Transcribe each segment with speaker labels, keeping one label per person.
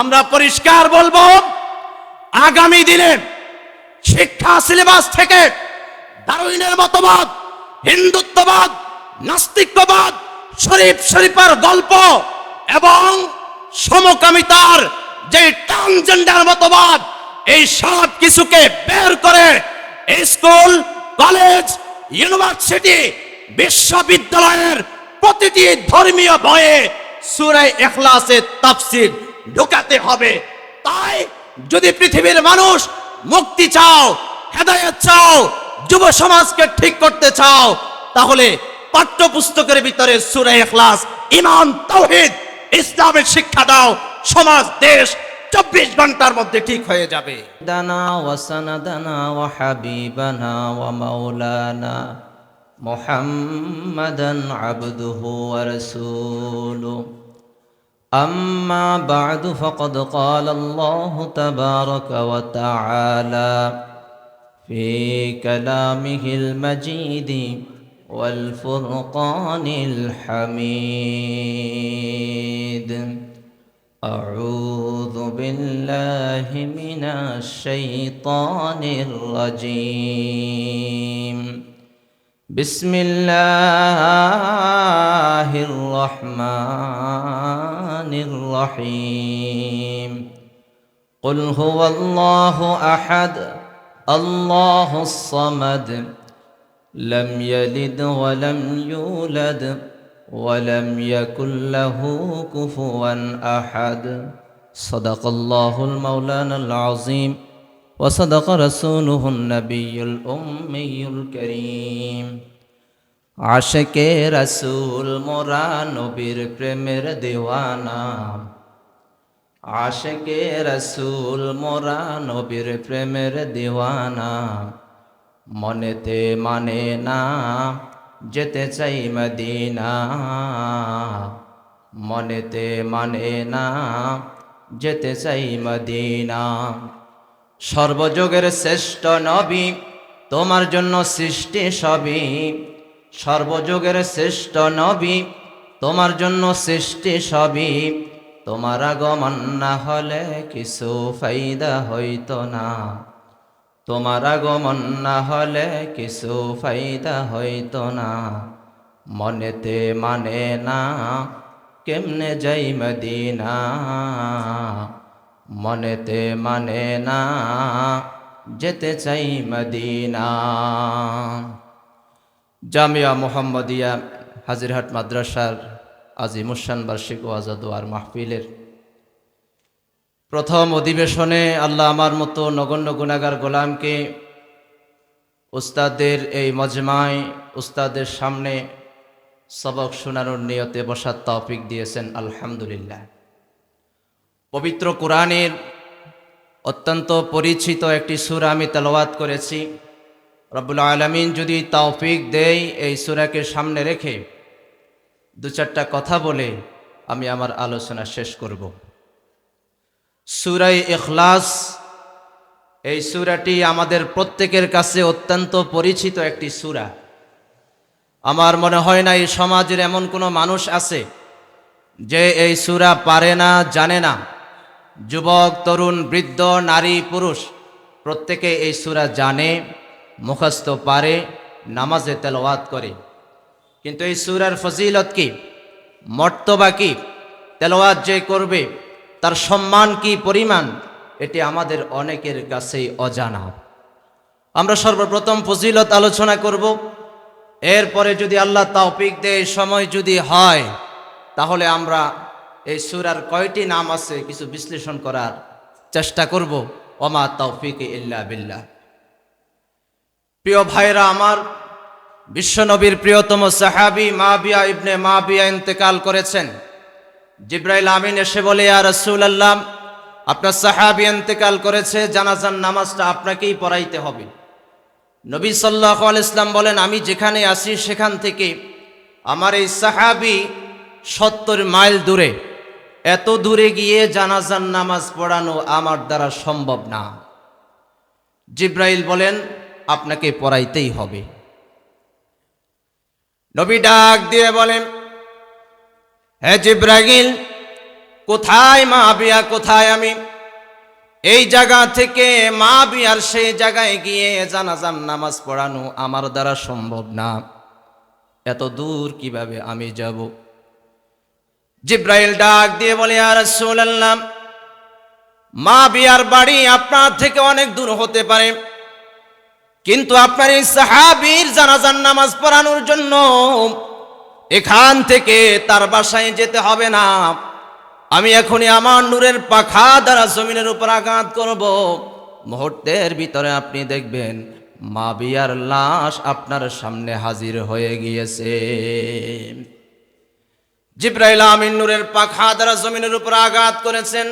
Speaker 1: আমরা পরিষ্কার বলব, আগামী দিনে শিক্ষা সিলেবাস থেকে দারুইনের মতবাদ, হিন্দুত্ববাদ নাস্তিক্যবাদ শরীফ শরীফার গল্প এবং সমকামিতার যে ট্রান্সজেন্ডার মতবাদ, এই সব কিছুকে বের করে স্কুল, কলেজ, ইউনিভার্সিটি, বিশ্ববিদ্যালয়ের প্রতিটি ধর্মীয় বয়ে সুরাই এখলাসের তাফসির ঢোকাতে হবে। তাই যদি পৃথিবীর মানুষ মুক্তি চাও, হেদায়ত চাও, যুব সমাজকে ঠিক করতে চাও, তাহলে পাঠ্যপুস্তকের ভিতরে সুরে এখলাস ইমান তৌহিদ ইসলামের শিক্ষা দাও, সমাজ, দেশ চব্বিশ ঘণ্টার মধ্যে ঠিক হয়ে যাবে।
Speaker 2: দানা ওয়াসানাদানা ওয়া হাবিবানা ওয়া মাওলানা মুহাম্মাদান আবদুহু ওয়া রাসূলুহু। أما بعد فقد قال الله تبارك وتعالى في كلامه المجيد والفرقان الحميد. أعوذ بالله من الشيطان الرجيم. بسم الله الرحمن الرحيم. قل هو الله أحد الله الصمد لم يلد ولم يولد ولم يكن له كفوا أحد. صدق الله المولانا العظيم وصدق رسوله النبي الأمي الكريم. আশেকে রসুল, মোরা নবীর প্রেমের দেওয়ানা। আশেকে রসুল, মোরা নবীর প্রেমের দেওয়ানা। মনেতে মানে না, যেতে চাই মদিনা। মনেতে মানে না, যেতে চাই মদিনা। সর্বযোগের শ্রেষ্ঠ নবী, তোমার জন্য সৃষ্টি সবই। সর্বযোগের শ্রেষ্ঠ নবী, তোমার জন্য সৃষ্টি সবই। তোমার আগমন না হলে কিছু ফাইদা হইত না। তোমার আগমন না হলে কিছু ফাইদা হইত না। মনেতে মানে না, কেমনে যাই মদিনা? মনেতে মানে না, যেতে চাই মদিনা। জামিয়া মোহাম্মদিয়া হাজিরহাট মাদ্রাসার আজিমুসান বার্ষিক ওয়াজাদ আর মাহফিলের প্রথম অধিবেশনে আল্লাহ আমার মতো নগণ্য গুণাগার গোলামকে উস্তাদের এই মজমায় উস্তাদের সামনে সবক শোনানোর নিয়তে বসার তৌফিক দিয়েছেন, আলহামদুলিল্লাহ। পবিত্র কোরআনের অত্যন্ত পরিচিত একটি সুর আমি তেলাওয়াত করেছি। রব্বুল আলমিন যদি তৌফিক দেয় এই সুরাকে সামনে রেখে দু চারটা কথা বলে আমি আমার আলোচনা শেষ করব। সুরাই ইখলাস, এই সুরাটি আমাদের প্রত্যেকের কাছে অত্যন্ত পরিচিত একটি সুরা। আমার মনে হয় না এই সমাজের এমন কোনো মানুষ আছে যে এই সুরা পারে না, জানে না। যুবক, তরুণ, বৃদ্ধ, নারী, পুরুষ, প্রত্যেকে এই সুরা জানে। মুখস্থ পারে, নামাজে তেলাওয়াত করে। কিন্তু এই সুরার ফজিলত কি? মর্তবা কি? তেলাওয়াত যে করবে, তার সম্মান কি পরিমাণ? এটি আমাদের অনেকের কাছেই অজানা। আমরা সর্বপ্রথম ফজিলত আলোচনা করব। এরপরে যদি আল্লাহ তাওপিক দেয় সময় যদি হয়, তাহলে আমরা এই সুরার কয়টি নাম আছে কিছু বিশ্লেষণ করার চেষ্টা করব। ওমা তৌফিক ইল্লা বিল্লাহ। প্রিয় ভাইরা আমার, বিশ্বনবীর প্রিয়তম সাহাবি মা বিয়া ইবনে মা বিয়া ইন্তেকাল করেছেন। জিব্রাইল আমিন এসে বলে আর রসুল আল্লাহ আপনার সাহাবি ইন্তেকাল করেছে জানাজান নামাজটা আপনাকেই পড়াইতে হবে। নবী সাল্লাহ ইসলাম বলেন, আমি যেখানে আসি সেখান থেকে আমার এই সাহাবি সত্তর মাইল দূরে। এত দূরে গিয়ে জানাজান নামাজ পড়ানো আমার দ্বারা সম্ভব না। জিব্রাইল বলেন আপনাকে পড়াইতেই হবে। নবী ডাক দিয়ে বলেন হ্যাঁ জিব্রাইল, কোথায় মা বিয়া, কোথায় আমি? এই জায়গা থেকে মা বিয়ার সেই জায়গায় গিয়ে জানাজান নামাজ পড়ানো আমার দ্বারা সম্ভব না। এত দূর কীভাবে আমি যাব? জিব্রাইল ডাক দিয়ে বলে আর রাসূলুল্লাহ, মা বিয়ার বাড়ি আপনার থেকে অনেক দূর হতে পারে। কিন্তু আপনার এই সাহাবীর জানাজান নামাজ পড়ানোর জন্য এখান থেকে তার বাসায় যেতে হবে না। আমি এখনই আমার নূরের পাখা দ্বারা জমিনের উপর আঘাত করব। মুহূর্তের ভিতরে আপনি দেখবেন মা বিয়ার লাশ আপনার সামনে হাজির হয়ে গিয়েছে। জিব্রাইল আমিন নূরের পাখা দ্বারা জমিনের উপর আঘাত করেছেন।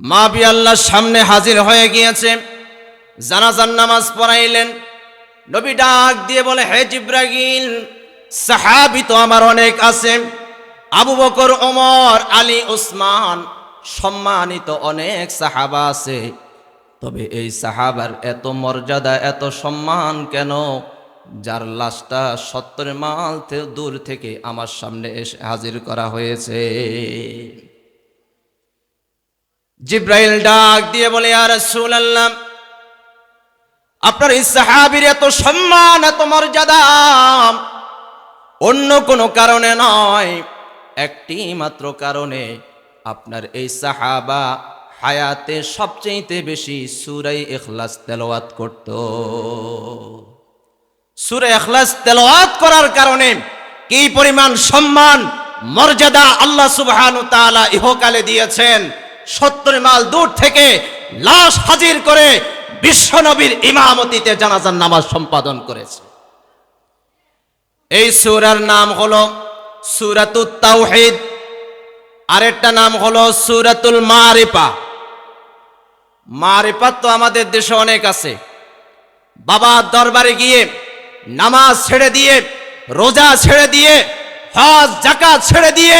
Speaker 2: মা বিয়াল্লার সামনে হাজির হয়ে গিয়েছে। জানাজান নামাজ পড়াইলেন। নবী ডাক দিয়ে বলে, হে জিব্রাগিল সাহাবি তো আমার অনেক আছে। আবু বকর, ওমর, আলী, ওসমান সম্মানিত অনেক সাহাবা আছে। তবে এই সাহাবার এত মর্যাদা, এত সম্মান কেন? যার লাশটা সত্তর মাল দূর থেকে আমার সামনে এসে হাজির করা হয়েছে। জিব্রাইল ডাক দিয়ে বলে আর রাসূলুল্লাহ আপনার এই সাহাবীর এত সম্মান, এত মর্যাদা। অন্য কোনো কারণে নয়, একটি মাত্র কারণে আপনার এই সাহাবা হায়াতে সবচেয়ে বেশি সুরাই এখলাস তেলাওয়াত করত। সুরে এখলাস তেলাওয়াত করার কারণে কি পরিমাণ সম্মান, মর্যাদা আল্লাহ সুবহান তাআলা ইহকালে দিয়েছেন? সত্তর মাইল দূর থেকে লাশ হাজির করে বিশ্বনবীর ইমামতিতে জানাজার নামাজ সম্পাদন করেছে। এই সুরার নাম হলো সূরাতুত তাওহীদ। আরেকটা নাম হলো সুরাতুল মারিফা। মারিফাত তো আমাদের দেশে অনেক আছে। বাবার দরবারে গিয়ে নামাজ ছেড়ে দিয়ে, রোজা ছেড়ে দিয়ে, হজ জাকাত ছেড়ে দিয়ে,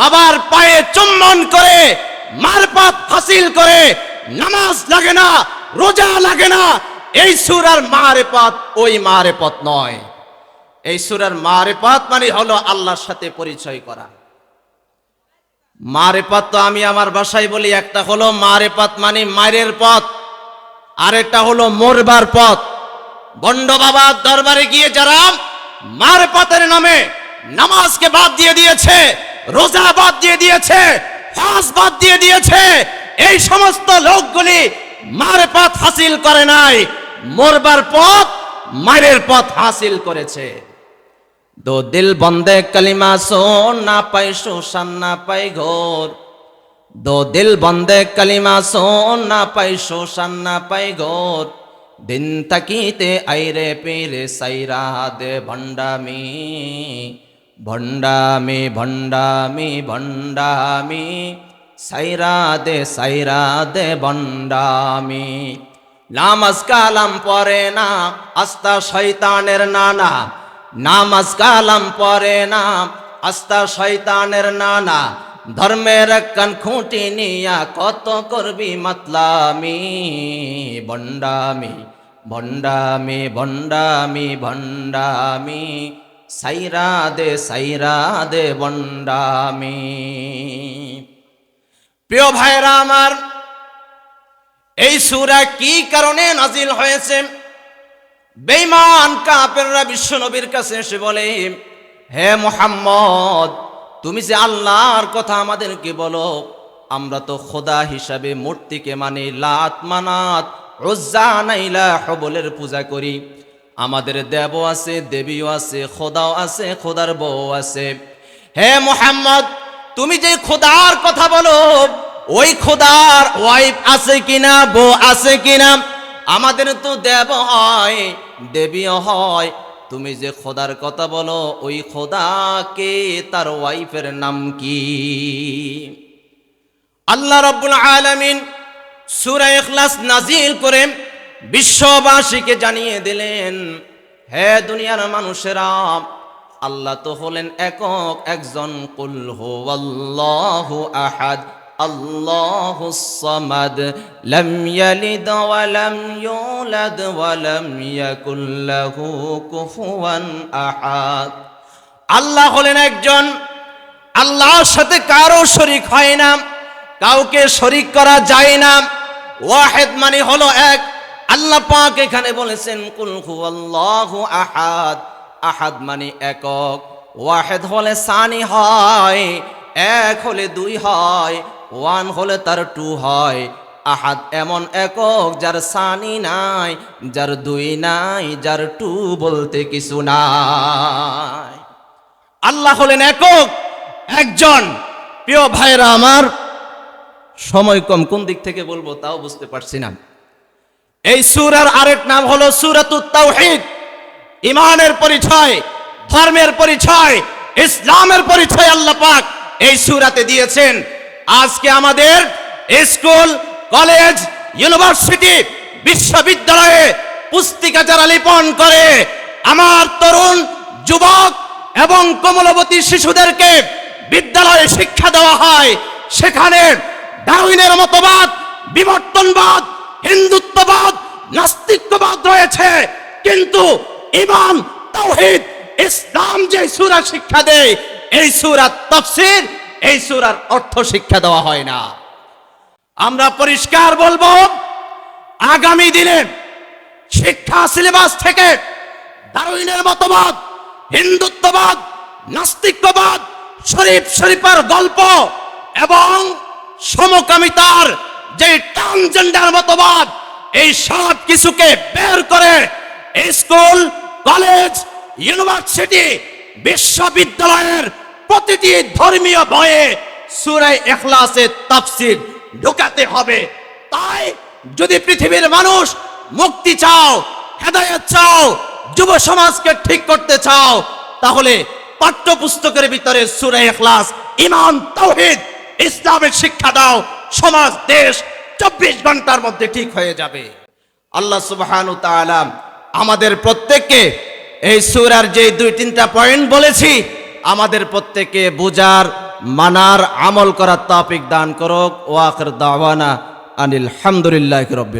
Speaker 2: বাবার পায়ে চুম্বন করে মারপাত হাসিল করে, নামাজ লাগে না রোজা লাগে না। এই সুরার মারেপাত ওই মারেপত নয়। এই সুরার মারেপাত মানে হলো আল্লাহর সাথে পরিচয় করা। মারেপাত তো আমি আমার বাসায় বলি, একটা হলো মারেপাত মানে মায়ের পথ, আরেকটা হলো মরবার পথ। বন্ড বাবার দরবারে গিয়ে যারা মার পথের নামে নামাজকে বাদ দিয়ে দিয়েছে, রোজা বাদ দিয়ে দিয়েছে, হজ বাদ দিয়ে দিয়েছে, এই সমস্ত লোকগুলি মার পথ হাসিল করে নাই, মরবার পথ মায়ের পথ হাসিল করেছে। দো দিল বন্দে কালিমা সোন না পাই শোষণ না পাই ঘোর। দো দিল বন্দে কালিমা সোন না পাই শোষণ না পাই ঘোর। দিন তাকিতে আইরে পেরে সাইরা দে ভণ্ডামি ভণ্ডামি ভণ্ডামি ভণ্ডামি। সাইরা দে সাইরা দে ভণ্ডামি নামাজ কালাম পরে না, আস্তা শয়তানের নানা। নামাজ কালাম পরে না, আস্তা শয়তানের নানা। ধর্মের কান খুঁটি নিয়া কত করবি মাতলামি। ভণ্ডামি ভণ্ডামি ভণ্ডামি ভণ্ডামি সাইরা দে সাইরা দে ভণ্ডামি প্রিয় ভাইরা আমার, এই সুরা কি কারণে নাজিল হয়েছে? বেঈমান কাপেররা বিশ্ব নবীর কাছে এসে বলে, হে মোহাম্মদ, তুমি যে আল্লাহর কথা আমাদেরকে বলো, আমরা তো খোদা হিসাবে মূর্তিকে মানি লাত মানাত রোজা নাইলা হবলের পূজা করি। আমাদের দেব আছে, দেবীও আছে, খোদাও আছে, খোদার বউ আছে। হে মোহাম্মদ, তুমি যে খোদার কথা বলো ওই খোদার ওয়াইফ আছে কিনা, বউ আছে কিনা? আমাদের তো দেব হয় দেবীও হয়। তুমি যে খোদার কথা বলো, ওই খোদাকে তার ওয়াইফের নাম কি? আল্লাহ রব্বুল আলামিন সূরা ইখলাস নাজিল করে বিশ্ববাসীকে জানিয়ে দিলেন, হে দুনিয়ার মানুষেরা, আল্লাহ তো হলেন একক, একজন কুল হুয়াল্লাহু আহাদ। লাম ইয়ালিদ ওয়া লাম ইউলাদ ওয়া লাম ইয়াকুল লাহু কুফুয়ান আহাদ আল্লাহ হলেন একজন। আল্লাহর সাথে কারও শরিক হয় না। কাউকে শরিক করা যায় না। ওয়াহেদ মানে হলো এক। আল্লাহ পাক এখানে বলেছেন, কুল হুয়াল্লাহু আহাদ। আহাদ মানে একক। ওয়াহেদ হলে সানি হয়, এক হলে দুই হয়। ওয়ান হলে তার টু হয়। আহাদ এমন একক যার সানি নাই, যার দুই নাই, যার টু বলতে কিছু নাই। আল্লাহ হলেন একক, একজন। প্রিয় ভাইরা আমার, সময় কম, কোন দিক থেকে বলব তাও বুঝতে পারছি না। এই সুরার আরেক নাম হলো সুরাতুত তাওহীদ। ইমানের পরিচয়, ধর্মের পরিচয়, ইসলামের পরিচয় আল্লাহ পাক এই সুরাতে দিয়েছেন। আজকে আমাদের স্কুল, কলেজ, ইউনিভার্সিটি, বিশ্ববিদ্যালয়ে পুস্তিকা যারা লিপন করে, আমার তরুণ, যুবক এবং কমলবতী শিশুদেরকে বিদ্যালয়ে শিক্ষা দেওয়া হয়। সেখানে ডারউইনের মতবাদ, বিবর্তনবাদ, হিন্দুত্ববাদ নাস্তিক্যবাদ রয়েছে। কিন্তু ইমান তাওহীদ ইসলাম যে সূরা শিক্ষা দেয়, এই সূরার তাফসীর এই সূরার অর্থ শিক্ষা দেওয়া হয় না। আমরা পরিষ্কার বলব, আগামী দিনে শিক্ষা সিলেবাস থেকে দারুইনের মতবাদ, হিন্দুত্ববাদ নাস্তিক্যবাদ শরীফ শরীফের গল্প এবং সমকামিতার যে ট্রান্সজেন্ডার মতবাদ, এই সব কিছুকে বের করে স্কুল, কলেজ, ইউনিভার্সিটি, বিশ্ববিদ্যালয়ের প্রতিটি ধর্মীয় বইয়ে সুরাই এখলাসের তাফসির ঢুকাতে হবে। তাই যদি পৃথিবীর মানুষ মুক্তি চাও, হেদায়ত চাও, যুব সমাজকে ঠিক করতে চাও, তাহলে পাঠ্যপুস্তকের ভিতরে সুরাই এখলাস ইমান তৌহিদ ইসলামের শিক্ষা দাও। সমাজ, দেশ চব্বিশ ঘণ্টার মধ্যে ঠিক হয়ে যাবে। আল্লাহ সুবহানু তাআলা আমাদের প্রত্যেককে এই সূরার যে দুই তিনটা পয়েন্ট বলেছি আমাদের প্রত্যেকে বুজার মানার আমল করার তাপিক দান করুক। ওয়াখির দাওয়ানা আনিল হামদুলিল্লাহ রাব্বিল